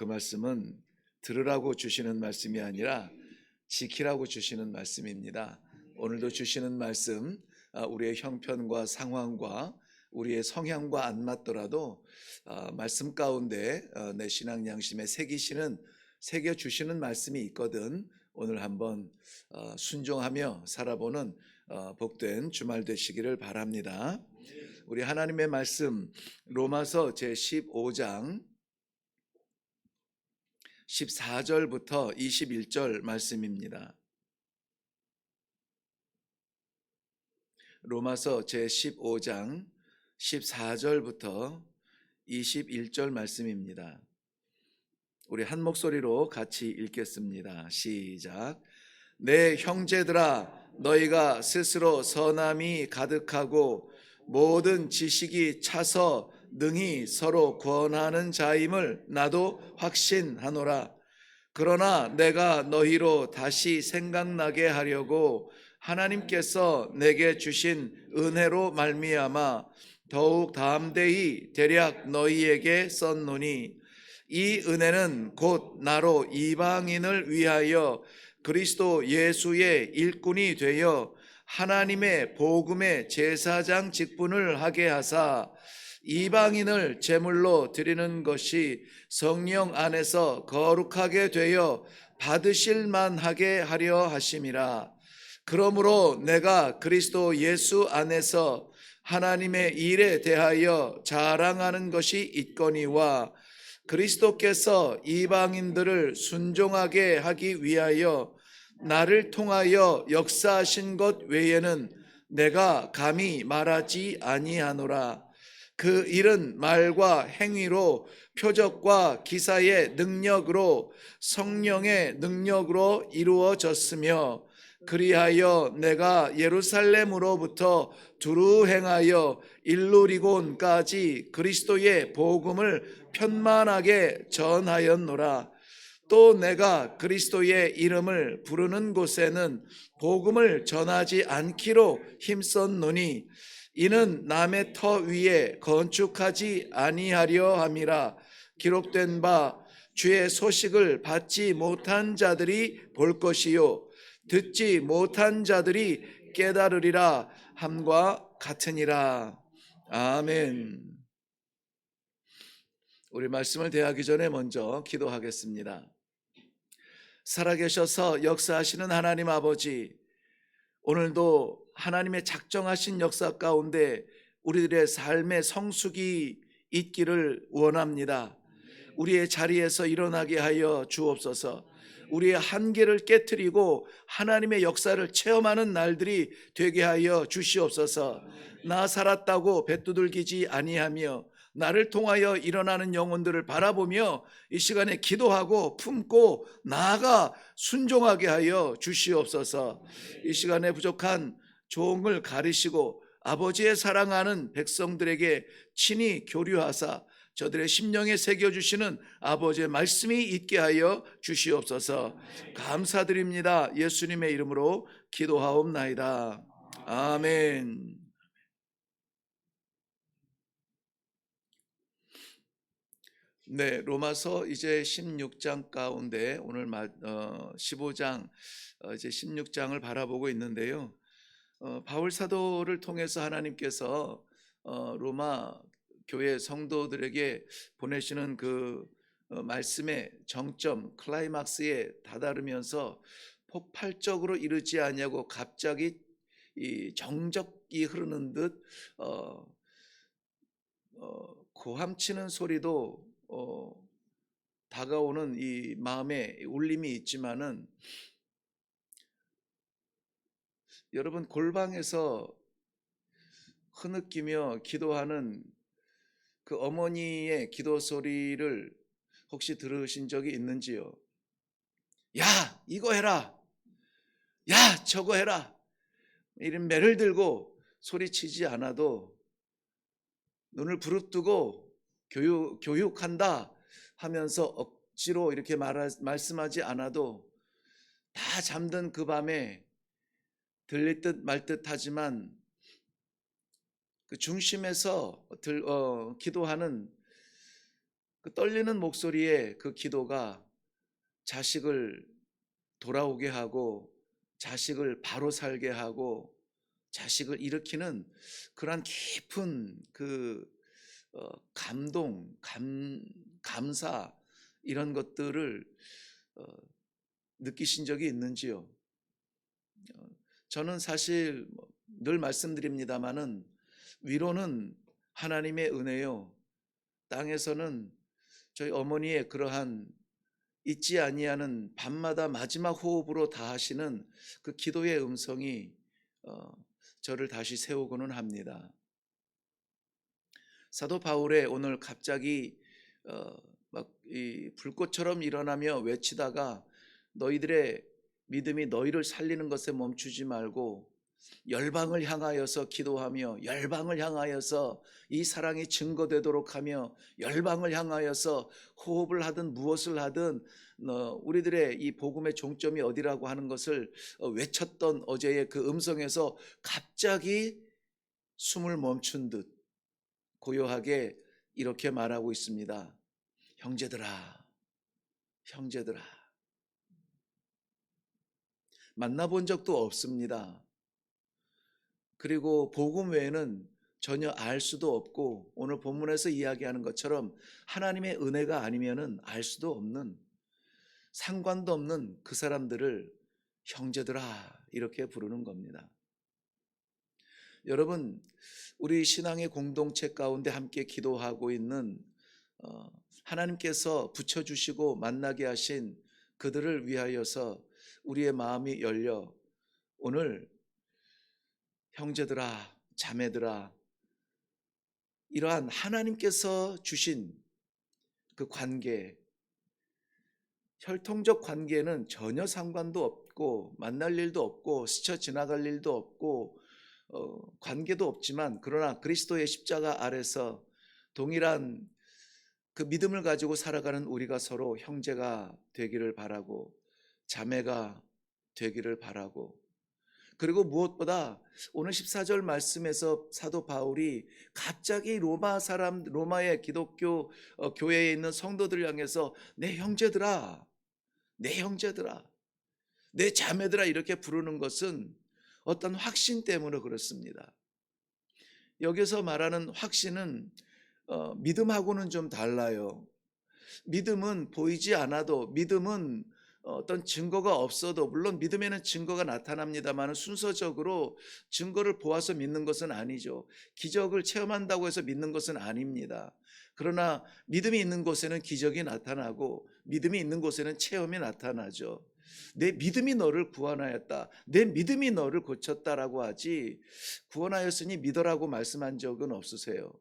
그 말씀은 들으라고 주시는 말씀이 아니라 지키라고 주시는 말씀입니다. 오늘도 주시는 말씀 아, 우리의 형편과 상황과 우리의 성향과 안 맞더라도 아, 말씀 가운데 어, 내 신앙 양심에 새기시는 새겨 주시는 말씀이 있거든. 오늘 한번 어, 순종하며 살아보는 어, 복된 주말 되시기를 바랍니다. 우리 하나님의 말씀 로마서 제 15장 14절부터 21절 말씀입니다. 로마서 제 15장 14절부터 21절 말씀입니다. 우리 한 목소리로 같이 읽겠습니다. 시작. 내 형제들아 너희가 스스로 선함이 가득하고 모든 지식이 차서 능히 서로 권하는 자임을 나도 확신하노라. 그러나 내가 너희로 다시 생각나게 하려고 하나님께서 내게 주신 은혜로 말미암아 더욱 담대히 대략 너희에게 썼노니 이 은혜는 곧 나로 이방인을 위하여 그리스도 예수의 일꾼이 되어 하나님의 복음의 제사장 직분을 하게 하사 이방인을 제물로 드리는 것이 성령 안에서 거룩하게 되어 받으실 만하게 하려 하심이라. 그러므로 내가 그리스도 예수 안에서 하나님의 일에 대하여 자랑하는 것이 있거니와 그리스도께서 이방인들을 순종하게 하기 위하여 나를 통하여 역사하신 것 외에는 내가 감히 말하지 아니하노라. 그 일은 말과 행위로 표적과 기사의 능력으로 성령의 능력으로 이루어졌으며 그리하여 내가 예루살렘으로부터 두루 행하여 일루리곤까지 그리스도의 복음을 편만하게 전하였노라. 또 내가 그리스도의 이름을 부르는 곳에는 복음을 전하지 않기로 힘썼노니 이는 남의 터 위에 건축하지 아니하려 함이라 기록된 바 주의 소식을 받지 못한 자들이 볼 것이요 듣지 못한 자들이 깨달으리라 함과 같으니라 아멘. 우리 말씀을 대하기 전에 먼저 기도하겠습니다. 살아계셔서 역사하시는 하나님 아버지, 오늘도 하나님의 작정하신 역사 가운데 우리들의 삶의 성숙이 있기를 원합니다. 우리의 자리에서 일어나게 하여 주옵소서. 우리의 한계를 깨뜨리고 하나님의 역사를 체험하는 날들이 되게 하여 주시옵소서. 나 살았다고 배두들기지 아니하며 나를 통하여 일어나는 영혼들을 바라보며 이 시간에 기도하고 품고 나아가 순종하게 하여 주시옵소서. 이 시간에 부족한 종을 가리시고 아버지의 사랑하는 백성들에게 친히 교류하사 저들의 심령에 새겨주시는 아버지의 말씀이 있게 하여 주시옵소서 감사드립니다. 예수님의 이름으로 기도하옵나이다. 아멘. 네, 로마서 이제 16장 가운데 오늘 15장 어, 이제 16장을 바라보고 있는데요. 어, 바울 사도를 통해서 하나님께서 어, 로마 교회 성도들에게 보내시는 그 말씀의 정점 클라이막스에 다다르면서 폭발적으로 이르지 아니하고 갑자기 이 정적이 흐르는 듯 어, 어, 고함치는 소리도 어, 다가오는 이 마음의 울림이 있지만은 여러분 골방에서 흐느끼며 기도하는 그 어머니의 기도 소리를 혹시 들으신 적이 있는지요? 야, 이거 해라. 야, 저거 해라. 이런 매를 들고 소리치지 않아도 눈을 부릅뜨고 교육, 교육한다 하면서 억지로 이렇게 말 말씀하지 않아도 다 잠든 그 밤에 들릴 듯 말 듯 하지만 그 중심에서 들, 어, 기도하는 그 떨리는 목소리에 그 기도가 자식을 돌아오게 하고 자식을 바로 살게 하고 자식을 일으키는 그러한 깊은 그 어, 감동, 감, 감사 이런 것들을 어, 느끼신 적이 있는지요? 어, 저는 사실 뭐늘 말씀드립니다마는 위로는 하나님의 은혜요. 땅에서는 저희 어머니의 그러한 잊지 아니하는 밤마다 마지막 호흡으로 다 하시는 그 기도의 음성이 어, 저를 다시 세우고는 합니다. 사도 바울의 오늘 갑자기 어, 막이 불꽃처럼 일어나며 외치다가 너희들의 믿음이 너희를 살리는 것에 멈추지 말고 열방을 향하여서 기도하며 열방을 향하여서 이 사랑이 증거되도록 하며 열방을 향하여서 호흡을 하든 무엇을 하든 어, 우리들의 이 복음의 종점이 어디라고 하는 것을 어, 외쳤던 어제의 그 음성에서 갑자기 숨을 멈춘 듯 고요하게 이렇게 말하고 있습니다. 형제들아, 형제들아. 만나본 적도 없습니다. 그리고 복음 외에는 전혀 알 수도 없고 오늘 본문에서 이야기하는 것처럼 하나님의 은혜가 아니면은 알 수도 없는 상관도 없는 그 사람들을 형제들아 이렇게 부르는 겁니다. 여러분 우리 신앙의 공동체 가운데 함께 기도하고 있는 어, 하나님께서 붙여주시고 만나게 하신 그들을 위하여서 우리의 마음이 열려 오늘 형제들아 자매들아 이러한 하나님께서 주신 그 관계 혈통적 관계는 전혀 상관도 없고 만날 일도 없고 스쳐 지나갈 일도 없고 어, 관계도 없지만 그러나 그리스도의 십자가 아래서 동일한 그 믿음을 가지고 살아가는 우리가 서로 형제가 되기를 바라고 자매가 되기를 바라고 그리고 무엇보다 오늘 14절 말씀에서 사도 바울이 갑자기 로마 사람 로마의 기독교 어, 교회에 있는 성도들 향해서 내 형제들아 내 형제들아 내 자매들아 이렇게 부르는 것은 어떤 확신 때문에 그렇습니다. 여기서 말하는 확신은 어, 믿음하고는 좀 달라요. 믿음은 보이지 않아도 믿음은 어떤 증거가 없어도 물론 믿음에는 증거가 나타납니다만 순서적으로 증거를 보아서 믿는 것은 아니죠. 기적을 체험한다고 해서 믿는 것은 아닙니다. 그러나 믿음이 있는 곳에는 기적이 나타나고 믿음이 있는 곳에는 체험이 나타나죠. 내 믿음이 너를 구원하였다. 내 믿음이 너를 고쳤다라고 하지 구원하였으니 믿어라고 말씀한 적은 없으세요.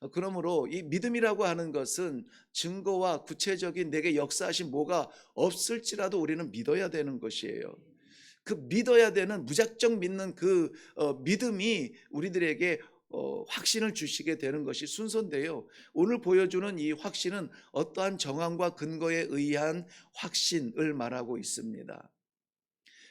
어, 그러므로 이 믿음이라고 하는 것은 증거와 구체적인 내게 역사하신 뭐가 없을지라도 우리는 믿어야 되는 것이에요. 그 믿어야 되는 무작정 믿는 그 어, 믿음이 우리들에게 어, 확신을 주시게 되는 것이 순서인데요. 오늘 보여주는 이 확신은 어떠한 정황과 근거에 의한 확신을 말하고 있습니다.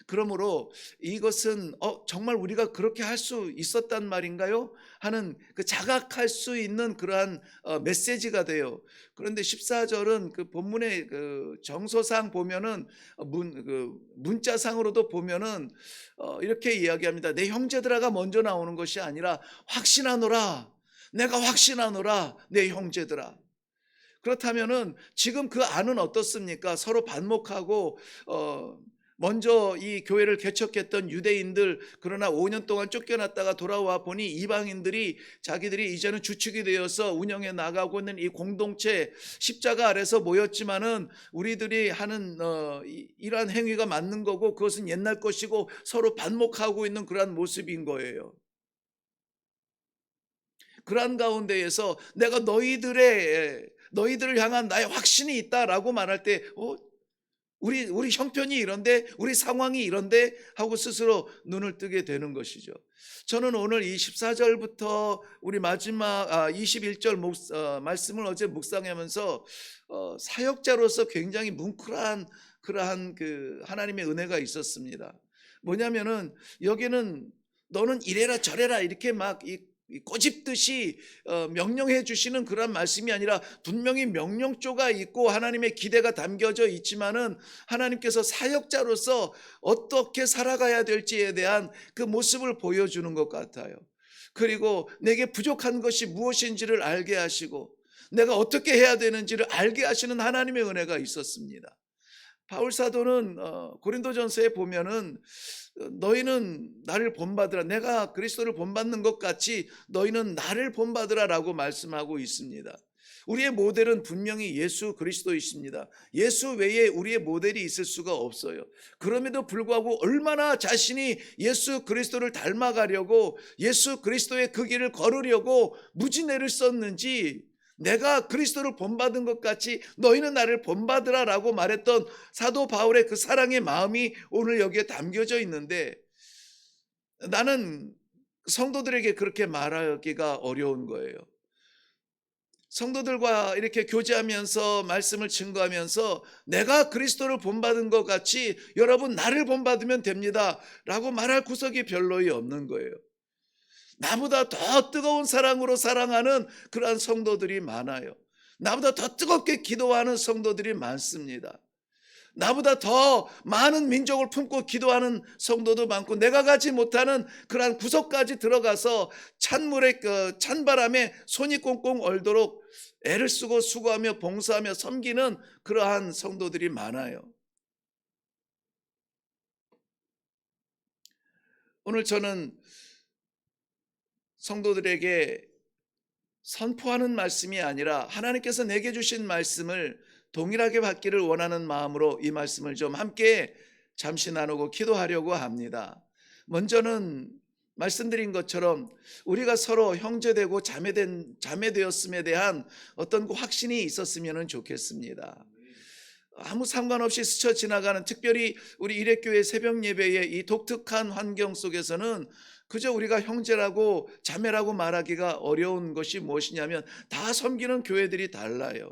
그러므로 이것은 어, 정말 우리가 그렇게 할 수 있었단 말인가요? 하는 그 자각할 수 있는 그러한 어, 메시지가 돼요. 그런데 14절은 그 본문의 그 정서상 보면은 문, 그 문자상으로도 보면은 어, 이렇게 이야기합니다. 내 형제들아가 먼저 나오는 것이 아니라 확신하노라. 내가 확신하노라. 내 형제들아. 그렇다면은 지금 그 안은 어떻습니까? 서로 반목하고 어 먼저 이 교회를 개척했던 유대인들 그러나 5년 동안 쫓겨났다가 돌아와 보니 이방인들이 자기들이 이제는 주축이 되어서 운영해 나가고 있는 이 공동체 십자가 아래서 모였지만은 우리들이 하는 어, 이러한 행위가 맞는 거고 그것은 옛날 것이고 서로 반목하고 있는 그러한 모습인 거예요. 그러한 가운데에서 내가 너희들의 너희들을 향한 나의 확신이 있다라고 말할 때 어, 우리 우리 형편이 이런데 우리 상황이 이런데 하고 스스로 눈을 뜨게 되는 것이죠. 저는 오늘 이 14절부터 우리 마지막 아, 21절 목, 어, 말씀을 어제 묵상하면서 어, 사역자로서 굉장히 뭉클한 그러한 그 하나님의 은혜가 있었습니다. 뭐냐면은 여기는 너는 이래라 저래라 이렇게 막이이 꼬집듯이 어, 명령해 주시는 그런 말씀이 아니라 분명히 명령조가 있고 하나님의 기대가 담겨져 있지만은 하나님께서 사역자로서 어떻게 살아가야 될지에 대한 그 모습을 보여주는 것 같아요. 그리고 내게 부족한 것이 무엇인지를 알게 하시고 내가 어떻게 해야 되는지를 알게 하시는 하나님의 은혜가 있었습니다. 바울 사도는 어, 고린도전서에 보면은 어, 너희는 나를 본받으라 내가 그리스도를 본받는 것 같이 너희는 나를 본받으라라고 말씀하고 있습니다. 우리의 모델은 분명히 예수 그리스도이십니다. 예수 외에 우리의 모델이 있을 수가 없어요. 그럼에도 불구하고 얼마나 자신이 예수 그리스도를 닮아가려고 예수 그리스도의 그 길을 걸으려고 무지내를 썼는지 내가 그리스도를 본받은 것 같이 너희는 나를 본받으라 라고 말했던 사도 바울의 그 사랑의 마음이 오늘 여기에 담겨져 있는데 나는 성도들에게 그렇게 말하기가 어려운 거예요. 성도들과 이렇게 교제하면서 말씀을 증거하면서 내가 그리스도를 본받은 것 같이 여러분 나를 본받으면 됩니다. 라고 말할 구석이 별로이 없는 거예요. 나보다 더 뜨거운 사랑으로 사랑하는 그러한 성도들이 많아요. 나보다 더 뜨겁게 기도하는 성도들이 많습니다. 나보다 더 많은 민족을 품고 기도하는 성도도 많고 내가 가지 못하는 그러한 구석까지 들어가서 찬물에 그 찬바람에 손이 꽁꽁 얼도록 애를 쓰고 수고하며 봉사하며 섬기는 그러한 성도들이 많아요. 오늘 저는 성도들에게 선포하는 말씀이 아니라 하나님께서 내게 주신 말씀을 동일하게 받기를 원하는 마음으로 이 말씀을 좀 함께 잠시 나누고 기도하려고 합니다. 먼저는 말씀드린 것처럼 우리가 서로 형제되고 자매된 자매되었음에 대한 어떤 그 확신이 있었으면 좋겠습니다. 아무 상관없이 스쳐 지나가는 특별히 우리 일회교회 새벽 예배의 이 독특한 환경 속에서는 그저 우리가 형제라고 자매라고 말하기가 어려운 것이 무엇이냐면 다 섬기는 교회들이 달라요.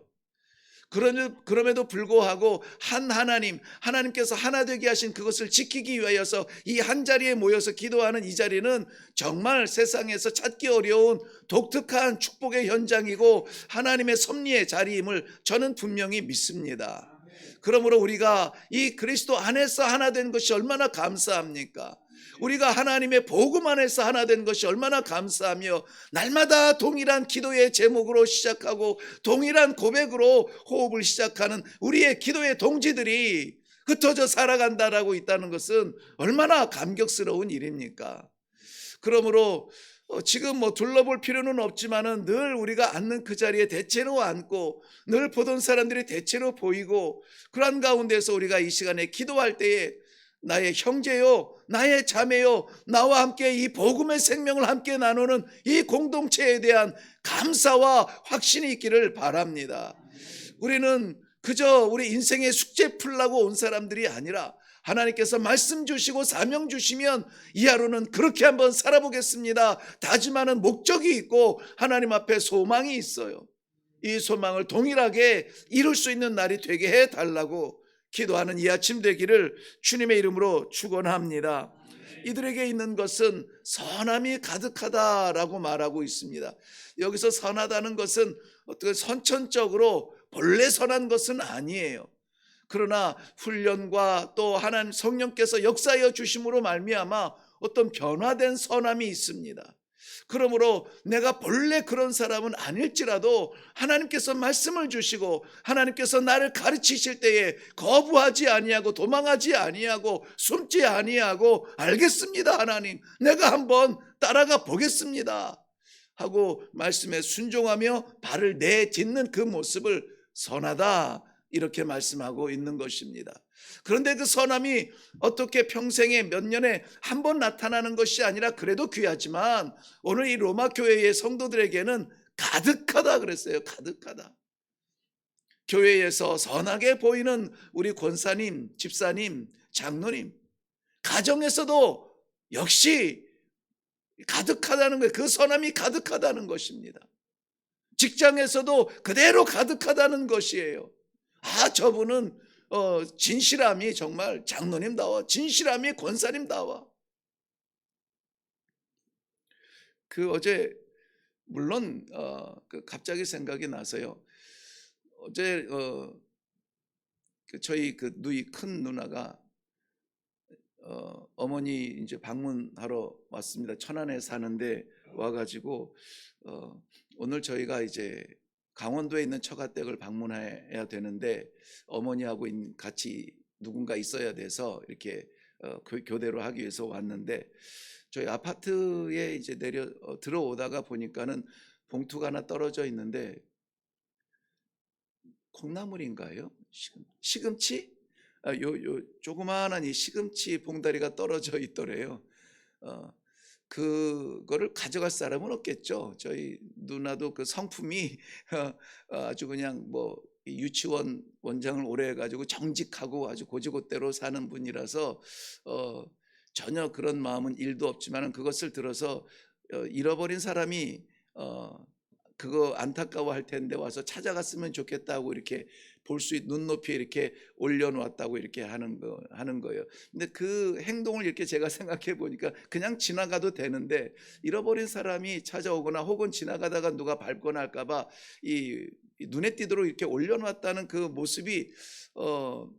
그럼에도 불구하고 한 하나님, 하나님께서 하나 되게 하신 그것을 지키기 위하여서 이 한 자리에 모여서 기도하는 이 자리는 정말 세상에서 찾기 어려운 독특한 축복의 현장이고 하나님의 섭리의 자리임을 저는 분명히 믿습니다. 그러므로 우리가 이 그리스도 안에서 하나 된 것이 얼마나 감사합니까? 우리가 하나님의 복음 안에서 하나 된 것이 얼마나 감사하며 날마다 동일한 기도의 제목으로 시작하고 동일한 고백으로 호흡을 시작하는 우리의 기도의 동지들이 흩어져 살아간다라고 있다는 것은 얼마나 감격스러운 일입니까? 그러므로 어, 지금 뭐 둘러볼 필요는 없지만은 늘 우리가 앉는 그 자리에 대체로 앉고 늘 보던 사람들이 대체로 보이고 그런 가운데서 우리가 이 시간에 기도할 때에 나의 형제요, 나의 자매요, 나와 함께 이 복음의 생명을 함께 나누는 이 공동체에 대한 감사와 확신이 있기를 바랍니다. 우리는 그저 우리 인생의 숙제 풀라고 온 사람들이 아니라 하나님께서 말씀 주시고 사명 주시면 이 하루는 그렇게 한번 살아보겠습니다. 다짐하는 목적이 있고 하나님 앞에 소망이 있어요. 이 소망을 동일하게 이룰 수 있는 날이 되게 해 달라고 기도하는 이 아침 되기를 주님의 이름으로 축원합니다. 이들에게 있는 것은 선함이 가득하다라고 말하고 있습니다. 여기서 선하다는 것은 어떻게 선천적으로 본래 선한 것은 아니에요. 그러나 훈련과 또 하나님 성령께서 역사하여 주심으로 말미암아 어떤 변화된 선함이 있습니다. 그러므로 내가 본래 그런 사람은 아닐지라도 하나님께서 말씀을 주시고 하나님께서 나를 가르치실 때에 거부하지 아니하고 도망하지 아니하고 숨지 아니하고 알겠습니다 하나님. 내가 한번 따라가 보겠습니다. 하고 말씀에 순종하며 발을 내딛는 그 모습을 선하다 이렇게 말씀하고 있는 것입니다. 그런데 그 선함이 어떻게 평생에 몇 년에 한 번 나타나는 것이 아니라 그래도 귀하지만 오늘 이 로마 교회의 성도들에게는 가득하다 그랬어요. 가득하다. 교회에서 선하게 보이는 우리 권사님, 집사님, 장로님, 가정에서도 역시 가득하다는 거예요. 그 선함이 가득하다는 것입니다. 직장에서도 그대로 가득하다는 것이에요. 아, 저분은 어, 진실함이 정말 장로님다워. 진실함이 권사님다워. 그 어제 물론 어, 그 갑자기 생각이 나서요. 어제 어, 그 저희 그 누이 큰 누나가 어, 어머니 이제 방문하러 왔습니다. 천안에 사는데 와가지고 어, 오늘 저희가 이제 강원도에 있는 처가댁을 방문해야 되는데 어머니하고 인- 같이 누군가 있어야 돼서 이렇게 어, 교- 교대로 하기 위해서 왔는데 저희 아파트에 이제 내려 어, 들어오다가 보니까는 봉투가 하나 떨어져 있는데 콩나물인가요? 시금, 시금치? 아, 요, 요 조그마한 이 시금치 봉다리가 떨어져 있더래요. 어, 그거를 가져갈 사람은 없겠죠. 저희 누나도 그 성품이 어, 아주 그냥 뭐이 유치원 원장을 오래 해가지고 정직하고 아주 고지고대로 사는 분이라서 어, 전혀 그런 마음은 일도 없지만은 그것을 들어서 어, 잃어버린 사람이 어, 그거 안타까워할 텐데 와서 찾아갔으면 좋겠다고 이렇게 볼 수있 눈높이에 이렇게 올려놓았다고 이렇게 하는 거 하는 거예요. 근데 그 행동을 이렇게 제가 생각해 보니까 그냥 지나가도 되는데 잃어버린 사람이 찾아오거나 혹은 지나가다가 누가 밟거나 할까봐 이, 이 눈에 띄도록 이렇게 올려놨다는 그 모습이 어.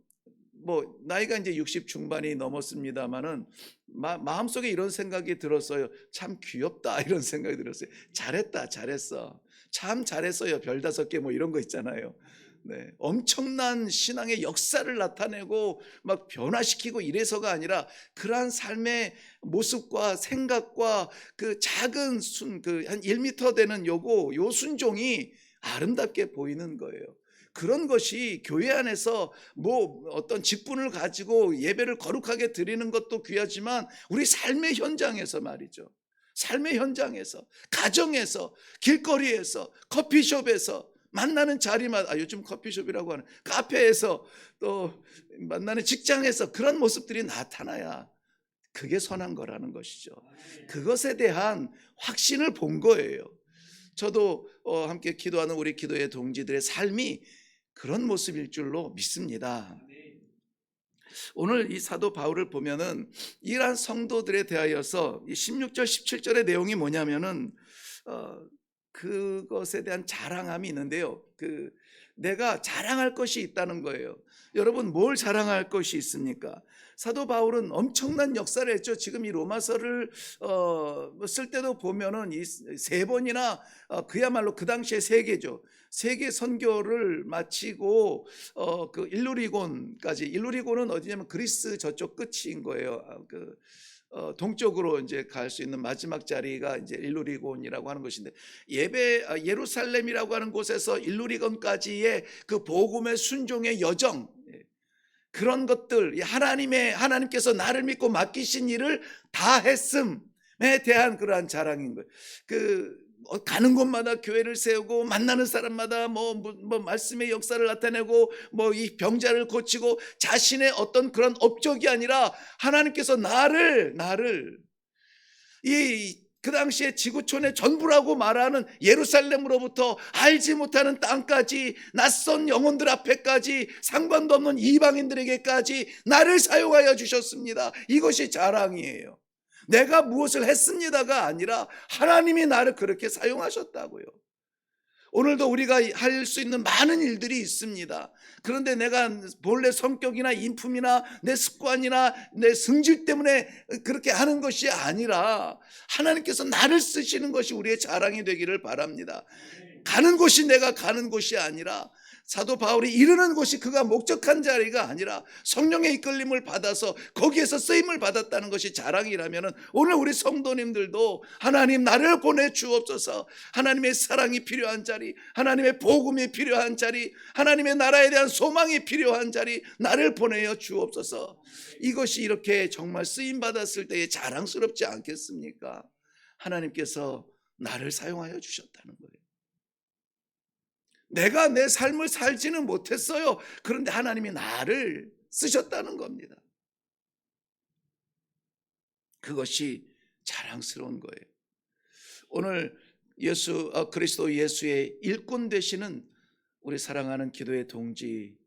뭐 나이가 이제 60 중반이 넘었습니다마는 마음속에 이런 생각이 들었어요. 참 귀엽다 이런 생각이 들었어요. 잘했다, 잘했어. 참 잘했어요. 별 다섯 개 뭐 이런 거 있잖아요. 네, 엄청난 신앙의 역사를 나타내고 막 변화시키고 이래서가 아니라 그러한 삶의 모습과 생각과 그 작은 순 그 한 1미터 되는 요거 요 순종이 아름답게 보이는 거예요. 그런 것이 교회 안에서 뭐 어떤 직분을 가지고 예배를 거룩하게 드리는 것도 귀하지만 우리 삶의 현장에서 말이죠. 삶의 현장에서, 가정에서, 길거리에서, 커피숍에서 만나는 자리마다 아, 요즘 커피숍이라고 하는 카페에서 또 만나는 직장에서 그런 모습들이 나타나야 그게 선한 거라는 것이죠. 그것에 대한 확신을 본 거예요. 저도 어, 함께 기도하는 우리 기도의 동지들의 삶이 그런 모습일 줄로 믿습니다. 오늘 이 사도 바울을 보면은 이러한 성도들에 대하여서 이 16절 17절의 내용이 뭐냐면은 어, 그것에 대한 자랑함이 있는데요. 그 내가 자랑할 것이 있다는 거예요. 여러분 뭘 자랑할 것이 있습니까? 사도 바울은 엄청난 역사를 했죠. 지금 이 로마서를 어, 쓸 때도 보면은 이 세 번이나 어, 그야말로 그 당시에 세계죠. 세계 선교를 마치고 어, 그 일루리곤까지 일루리곤은 어디냐면 그리스 저쪽 끝인 거예요. 아, 그 어, 동쪽으로 이제 갈 수 있는 마지막 자리가 이제 일루리곤이라고 하는 것인데 예배 아, 예루살렘이라고 하는 곳에서 일루리곤까지의 그 복음의 순종의 여정 예, 그런 것들 하나님의 하나님께서 나를 믿고 맡기신 일을 다 했음에 대한 그러한 자랑인 거예요. 그 어, 가는 곳마다 교회를 세우고 만나는 사람마다 뭐, 뭐, 뭐 말씀의 역사를 나타내고 뭐 이 병자를 고치고 자신의 어떤 그런 업적이 아니라 하나님께서 나를 나를 이 그 당시에 지구촌의 전부라고 말하는 예루살렘으로부터 알지 못하는 땅까지 낯선 영혼들 앞에까지 상관도 없는 이방인들에게까지 나를 사용하여 주셨습니다. 이것이 자랑이에요. 내가 무엇을 했습니다가 아니라 하나님이 나를 그렇게 사용하셨다고요. 오늘도 우리가 할 수 있는 많은 일들이 있습니다. 그런데 내가 본래 성격이나 인품이나 내 습관이나 내 성질 때문에 그렇게 하는 것이 아니라 하나님께서 나를 쓰시는 것이 우리의 자랑이 되기를 바랍니다. 가는 곳이 내가 가는 곳이 아니라 사도 바울이 이르는 곳이 그가 목적한 자리가 아니라 성령의 이끌림을 받아서 거기에서 쓰임을 받았다는 것이 자랑이라면 오늘 우리 성도님들도 하나님 나를 보내 주옵소서 하나님의 사랑이 필요한 자리 하나님의 복음이 필요한 자리 하나님의 나라에 대한 소망이 필요한 자리 나를 보내어 주옵소서 이것이 이렇게 정말 쓰임 받았을 때에 자랑스럽지 않겠습니까? 하나님께서 나를 사용하여 주셨다는 거예요. 내가 내 삶을 살지는 못했어요. 그런데 하나님이 나를 쓰셨다는 겁니다. 그것이 자랑스러운 거예요. 오늘 예수 어, 그리스도 예수의 일꾼 되시는 우리 사랑하는 기도의 동지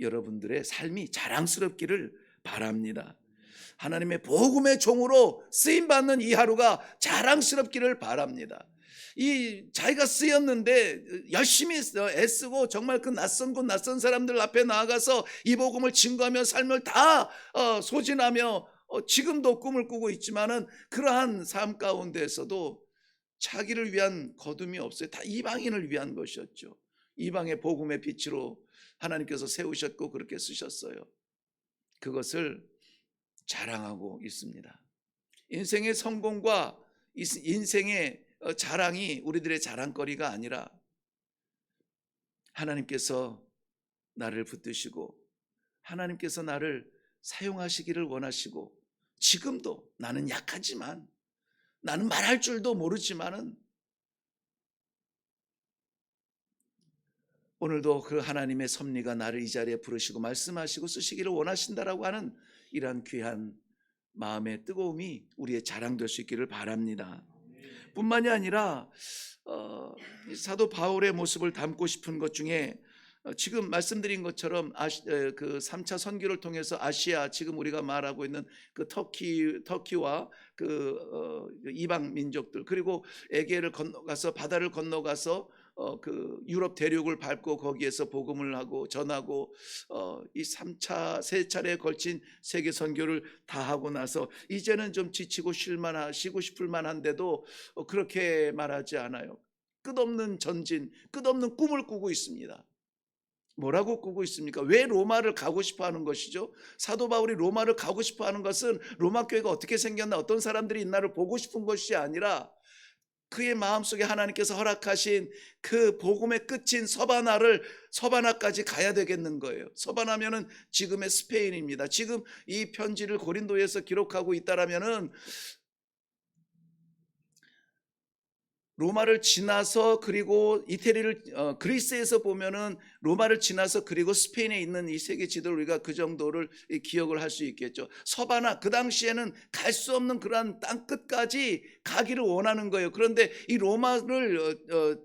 여러분들의 삶이 자랑스럽기를 바랍니다. 하나님의 복음의 종으로 쓰임 받는 이 하루가 자랑스럽기를 바랍니다. 이 자기가 쓰였는데 열심히 애쓰고 정말 그 낯선 곳 낯선 사람들 앞에 나아가서 이 복음을 증거하며 삶을 다 어, 소진하며 어, 지금도 꿈을 꾸고 있지만은 그러한 삶 가운데에서도 자기를 위한 거둠이 없어요. 다 이방인을 위한 것이었죠. 이방의 복음의 빛으로 하나님께서 세우셨고 그렇게 쓰셨어요. 그것을 자랑하고 있습니다. 인생의 성공과 인생의 어, 자랑이 우리들의 자랑거리가 아니라 하나님께서 나를 붙드시고 하나님께서 나를 사용하시기를 원하시고 지금도 나는 약하지만 나는 말할 줄도 모르지만은 오늘도 그 하나님의 섭리가 나를 이 자리에 부르시고 말씀하시고 쓰시기를 원하신다라고 하는 이러한 귀한 마음의 뜨거움이 우리의 자랑될 수 있기를 바랍니다. 뿐만이 아니라 어, 사도 바울의 모습을 담고 싶은 것 중에 어, 지금 말씀드린 것처럼 아시, 에, 그 3차 선교를 통해서 아시아 지금 우리가 말하고 있는 그 터키 터키와 그 어, 이방 민족들 그리고 에게를 건너가서 바다를 건너가서 어, 그 유럽 대륙을 밟고 거기에서 복음을 하고 전하고 어, 이 3차 세 차례에 걸친 세계 선교를 다 하고 나서 이제는 좀 지치고 쉴만하 쉬고 싶을 만한데도 어, 그렇게 말하지 않아요. 끝없는 전진, 끝없는 꿈을 꾸고 있습니다. 뭐라고 꾸고 있습니까? 왜 로마를 가고 싶어 하는 것이죠? 사도 바울이 로마를 가고 싶어 하는 것은 로마 교회가 어떻게 생겼나, 어떤 사람들이 있나를 보고 싶은 것이 아니라 그의 마음속에 하나님께서 허락하신 그 복음의 끝인 서바나를 서바나까지 가야 되겠는 거예요. 서바나면은 지금의 스페인입니다. 지금 이 편지를 고린도에서 기록하고 있다라면은 로마를 지나서 그리고 이태리를 어, 그리스에서 보면은 로마를 지나서 그리고 스페인에 있는 이 세계 지도를 우리가 그 정도를 기억을 할 수 있겠죠. 서바나 그 당시에는 갈 수 없는 그러한 땅 끝까지 가기를 원하는 거예요. 그런데 이 로마를 어, 어,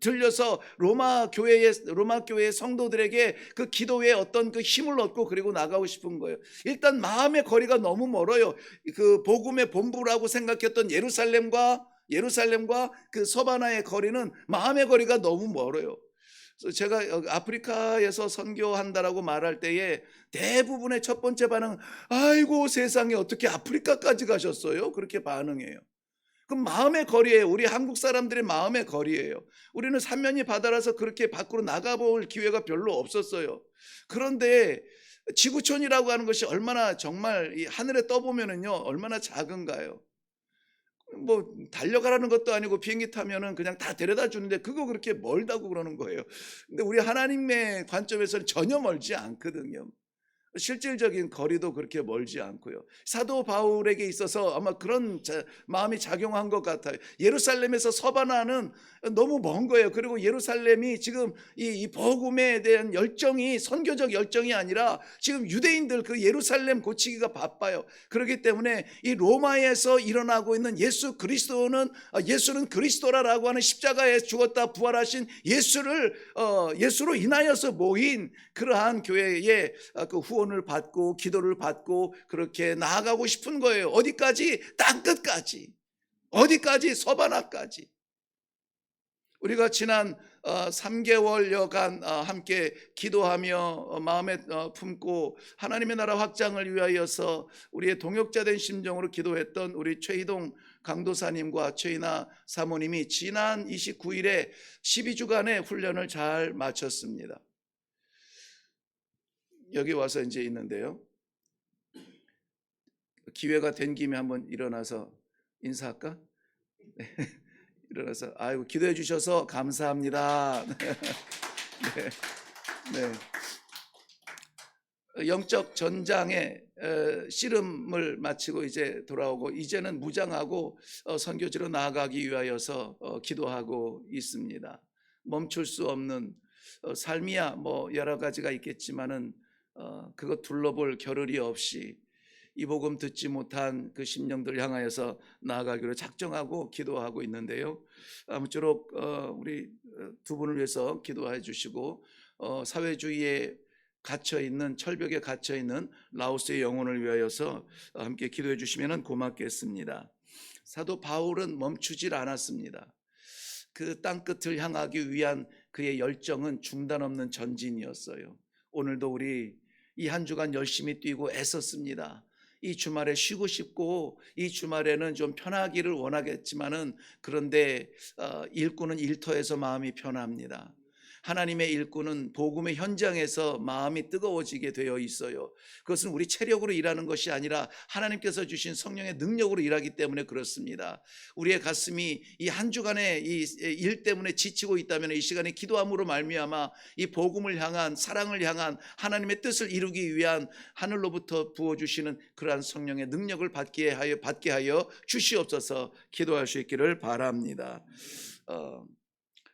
들려서 로마 교회의 로마 교회의 성도들에게 그 기도에 어떤 그 힘을 얻고 그리고 나가고 싶은 거예요. 일단 마음의 거리가 너무 멀어요. 그 복음의 본부라고 생각했던 예루살렘과 예루살렘과 그 서바나의 거리는 마음의 거리가 너무 멀어요. 제가 아프리카에서 선교한다라고 말할 때에 대부분의 첫 번째 반응, 아이고 세상에 어떻게 아프리카까지 가셨어요? 그렇게 반응해요. 그 마음의 거리예요. 우리 한국 사람들의 마음의 거리예요. 우리는 삼면이 바다라서 그렇게 밖으로 나가볼 기회가 별로 없었어요. 그런데 지구촌이라고 하는 것이 얼마나 정말 이 하늘에 떠보면은요, 얼마나 작은가요? 뭐 달려가라는 것도 아니고 비행기 타면은 그냥 다 데려다 주는데 그거 그렇게 멀다고 그러는 거예요. 근데 우리 하나님의 관점에서는 전혀 멀지 않거든요. 실질적인 거리도 그렇게 멀지 않고요. 사도 바울에게 있어서 아마 그런 자, 마음이 작용한 것 같아요. 예루살렘에서 서바나는 너무 먼 거예요. 그리고 예루살렘이 지금 이, 이 복음에 대한 열정이 선교적 열정이 아니라 지금 유대인들 그 예루살렘 고치기가 바빠요. 그렇기 때문에 이 로마에서 일어나고 있는 예수 그리스도는 아, 예수는 그리스도라라고 하는 십자가에 죽었다 부활하신 예수를 어, 예수로 인하여서 모인 그러한 교회의 아, 그 후원을 받고 기도를 받고 그렇게 나아가고 싶은 거예요. 어디까지? 땅 끝까지. 어디까지? 서바나까지. 우리가 지난 3개월여간 어, 함께 기도하며 어, 마음에 어, 품고 하나님의 나라 확장을 위하여서 우리의 동역자된 심정으로 기도했던 우리 최희동 강도사님과 최인아 사모님이 지난 29일에 12주간의 훈련을 잘 마쳤습니다. 여기 와서 이제 있는데요. 기회가 된 김에 한번 일어나서 인사할까? 일어나서 아이고 기도해 주셔서 감사합니다. 네. 네. 영적 전장에 씨름을 마치고 이제 돌아오고 이제는 무장하고 어, 선교지로 나아가기 위하여서 어, 기도하고 있습니다. 멈출 수 없는 어, 삶이야 뭐 여러 가지가 있겠지만은 그것 둘러볼 겨를이 없이 이 복음 듣지 못한 그 심령들 향하여서 나아가기로 작정하고 기도하고 있는데요. 아무쪼록 어, 우리 어, 두 분을 위해서 기도해 주시고 어, 사회주의에 갇혀 있는 철벽에 갇혀 있는 라오스의 영혼을 위하여서 함께 기도해 주시면 고맙겠습니다. 사도 바울은 멈추질 않았습니다. 그 땅끝을 향하기 위한 그의 열정은 중단 없는 전진이었어요. 오늘도 우리 이 한 주간 열심히 뛰고 애썼습니다. 이 주말에 쉬고 싶고 이 주말에는 좀 편하기를 원하겠지만은 그런데 어, 일꾼은 일터에서 마음이 편합니다. 하나님의 일꾼은 복음의 현장에서 마음이 뜨거워지게 되어 있어요. 그것은 우리 체력으로 일하는 것이 아니라 하나님께서 주신 성령의 능력으로 일하기 때문에 그렇습니다. 우리의 가슴이 이 한 주간의 이 일 때문에 지치고 있다면 이 시간에 기도함으로 말미암아 이 복음을 향한 사랑을 향한 하나님의 뜻을 이루기 위한 하늘로부터 부어 주시는 그러한 성령의 능력을 받게 하여 받게 하여 주시옵소서 기도할 수 있기를 바랍니다. 어,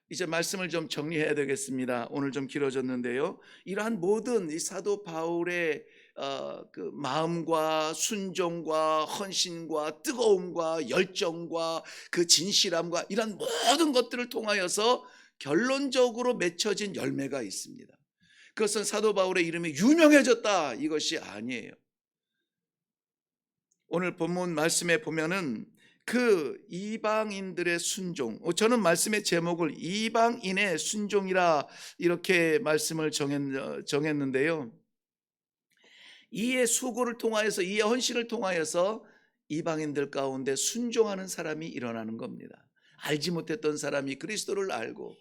이제 말씀을 좀 정리해야 되겠습니다. 오늘 좀 길어졌는데요. 이러한 모든 이 사도 바울의 어, 그 마음과 순종과 헌신과 뜨거움과 열정과 그 진실함과 이런 모든 것들을 통하여서 결론적으로 맺혀진 열매가 있습니다. 그것은 사도 바울의 이름이 유명해졌다 이것이 아니에요. 오늘 본문 말씀에 보면은 그 이방인들의 순종. 어, 저는 말씀의 제목을 이방인의 순종이라 이렇게 말씀을 정했, 어, 정했는데요. 이의 수고를 통하여서 이의 헌신을 통하여서 이방인들 가운데 순종하는 사람이 일어나는 겁니다. 알지 못했던 사람이 그리스도를 알고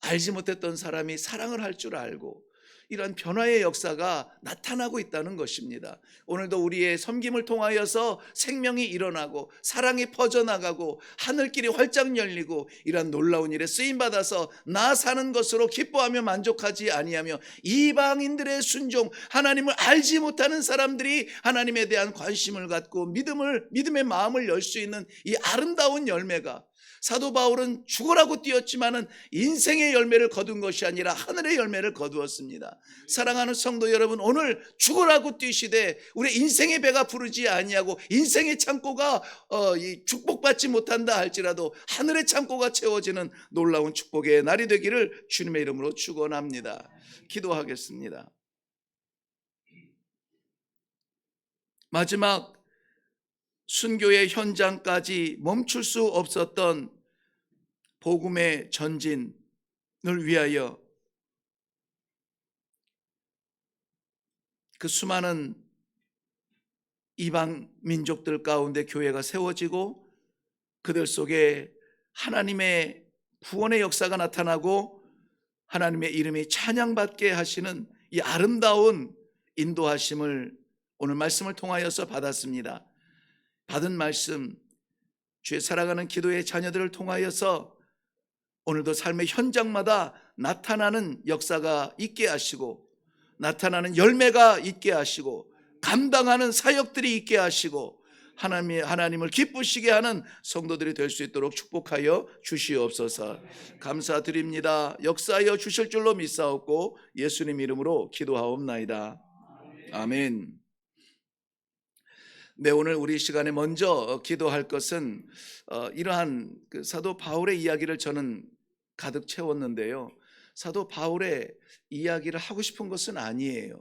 알지 못했던 사람이 사랑을 할 줄 알고 이런 변화의 역사가 나타나고 있다는 것입니다. 오늘도 우리의 섬김을 통하여서 생명이 일어나고 사랑이 퍼져나가고 하늘길이 활짝 열리고 이런 놀라운 일에 쓰임 받아서 나 사는 것으로 기뻐하며 만족하지 아니하며 이방인들의 순종 하나님을 알지 못하는 사람들이 하나님에 대한 관심을 갖고 믿음을 믿음의 마음을 열 수 있는 이 아름다운 열매가 사도 바울은 죽으라고 뛰었지만은 인생의 열매를 거둔 것이 아니라 하늘의 열매를 거두었습니다. 사랑하는 성도 여러분, 오늘 죽으라고 뛰시되 우리 인생의 배가 부르지 아니하고 인생의 창고가 어, 이 축복받지 못한다 할지라도 하늘의 창고가 채워지는 놀라운 축복의 날이 되기를 주님의 이름으로 축원합니다. 기도하겠습니다. 마지막 순교의 현장까지 멈출 수 없었던 복음의 전진을 위하여 그 수많은 이방 민족들 가운데 교회가 세워지고 그들 속에 하나님의 구원의 역사가 나타나고 하나님의 이름이 찬양받게 하시는 이 아름다운 인도하심을 오늘 말씀을 통하여서 받았습니다. 받은 말씀, 주의 사랑하는 기도의 자녀들을 통하여서 오늘도 삶의 현장마다 나타나는 역사가 있게 하시고 나타나는 열매가 있게 하시고 감당하는 사역들이 있게 하시고 하나님의 하나님을 기쁘시게 하는 성도들이 될 수 있도록 축복하여 주시옵소서. 감사드립니다. 역사하여 주실 줄로 믿사옵고 예수님 이름으로 기도하옵나이다. 아멘. 네, 오늘 우리 시간에 먼저 기도할 것은 어, 이러한 그 사도 바울의 이야기를 저는 가득 채웠는데요. 사도 바울의 이야기를 하고 싶은 것은 아니에요.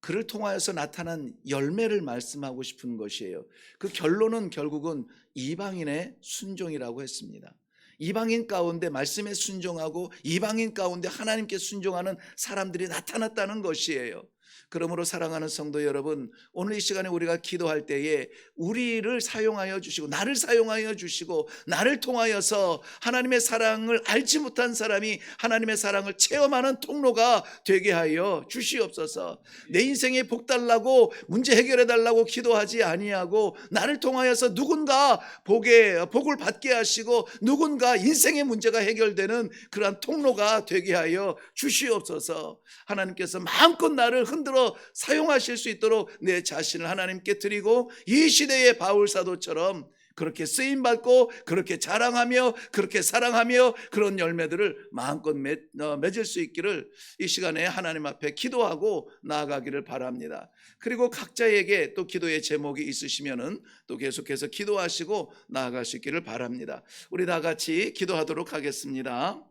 그를 통하여서 나타난 열매를 말씀하고 싶은 것이에요. 그 결론은 결국은 이방인의 순종이라고 했습니다. 이방인 가운데 말씀에 순종하고 이방인 가운데 하나님께 순종하는 사람들이 나타났다는 것이에요. 그러므로 사랑하는 성도 여러분, 오늘 이 시간에 우리가 기도할 때에 우리를 사용하여 주시고 나를 사용하여 주시고 나를 통하여서 하나님의 사랑을 알지 못한 사람이 하나님의 사랑을 체험하는 통로가 되게 하여 주시옵소서. 내 인생에 복 달라고 문제 해결해 달라고 기도하지 아니하고 나를 통하여서 누군가 복에 복을 받게 하시고 누군가 인생의 문제가 해결되는 그러한 통로가 되게 하여 주시옵소서. 하나님께서 마음껏 나를 흔들 어 사용하실 수 있도록 내 자신을 하나님께 드리고 이 시대의 바울 사도처럼 그렇게 쓰임 받고 그렇게 자랑하며 그렇게 사랑하며 그런 열매들을 마음껏 맺, 어, 맺을 수 있기를 이 시간에 하나님 앞에 기도하고 나아가기를 바랍니다. 그리고 각자에게 또 기도의 제목이 있으시면은 또 계속해서 기도하시고 나아갈 수 있기를 바랍니다. 우리 다 같이 기도하도록 하겠습니다.